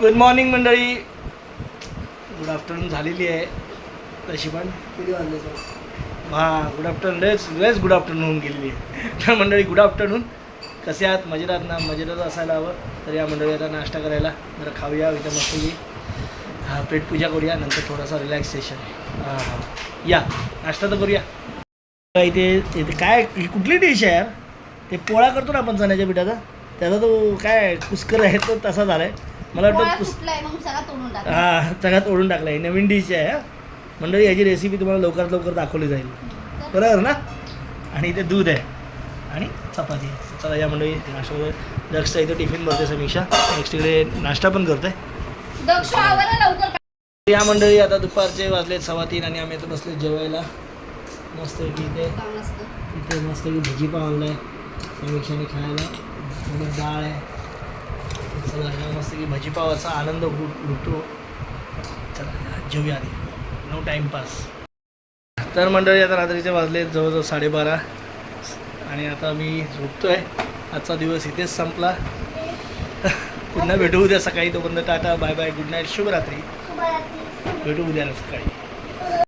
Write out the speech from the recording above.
Good morning मंडळी. Good afternoon झालेली आहे. तशी पण किती वाजले सर हां गुड आफ्टरनून लयच लयच गुड आफ्टरनून होऊन गेलेली आहे. तर मंडळी गुड आफ्टरनून कसे आहात? मजेत आहात ना? मजेतच असायला हवं. तर या मंडळी आता नाश्ता करायला जरा खाऊया. इथं मस्तपैकी हां पेटपूजा करूया. नंतर थोडासा रिलॅक्सेशन हां हां. या नाश्ता तर करूया. इथे इथे काय ही कुठली डिश आहे यार? ते पोळा करतो ना आपण चण्याच्या पिठाचा? त्याचा तो काय कुस्कर आहे तो तसा झाला आहे मला वाटतं हां सगळ्यात ओढून टाकला आहे नवीन डिश आहे. हा. मंडळी याची रेसिपी तुम्हाला लवकरात लवकर दाखवली जाईल. बरोबर ना? आणि इथे दूध आहे. आणि चपाती. आहे. चला या मंडळी नाश्ता वगैरे दक्षचा इथे टिफिन भरते समीक्षा. नेक्स्ट इकडे नाश्ता पण करते दक्ष या मंडळी आता दुपारचे वाजले सव्वा तीन आणि आम्ही आता बसले जेवायला. मस्त इथे इथे मस्त भजी पाव आणलाय समीक्षाने खायला. डाळ आहे. चला मस्त की भजी पावाचा आनंद लुट लुटतो चला आधी. नो टाईमपास तर मंडळी आता रात्रीचे वाजले जवळजवळ साडेबारा. आणि आता मी झोपतोय. आजचा दिवस इथेच संपला. पुन्हा भेटू उद्या सकाळी. तोपर्यंत tata bye bye good night शुभरात्री. भेटू उद्या सकाळी.